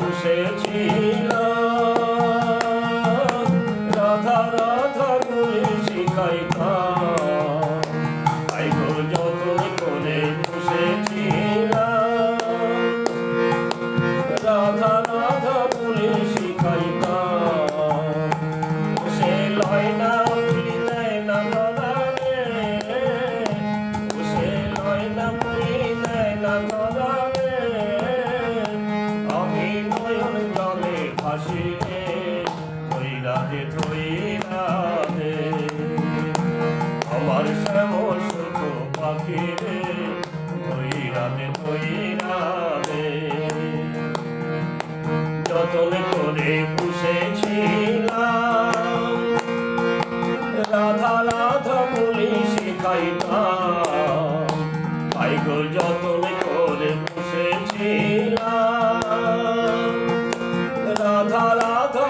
করে পুষেছিলাম থই রাধে থই রাধে আমার শ্যাম সুখ পাখি রে থই রাধে যতন করে পুষেছিলাম, রাধা রাধা বলে শিখাইতাম। তাই গো যতন করে পুষেছিলাম, রাধা রাধা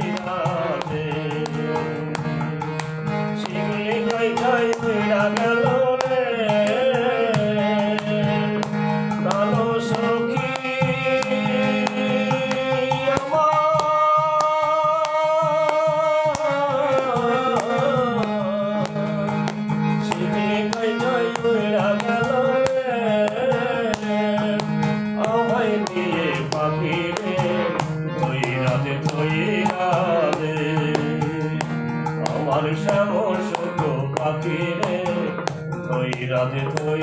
থই রাধে থই আমার শ্যাম শুধু পাখি রে থই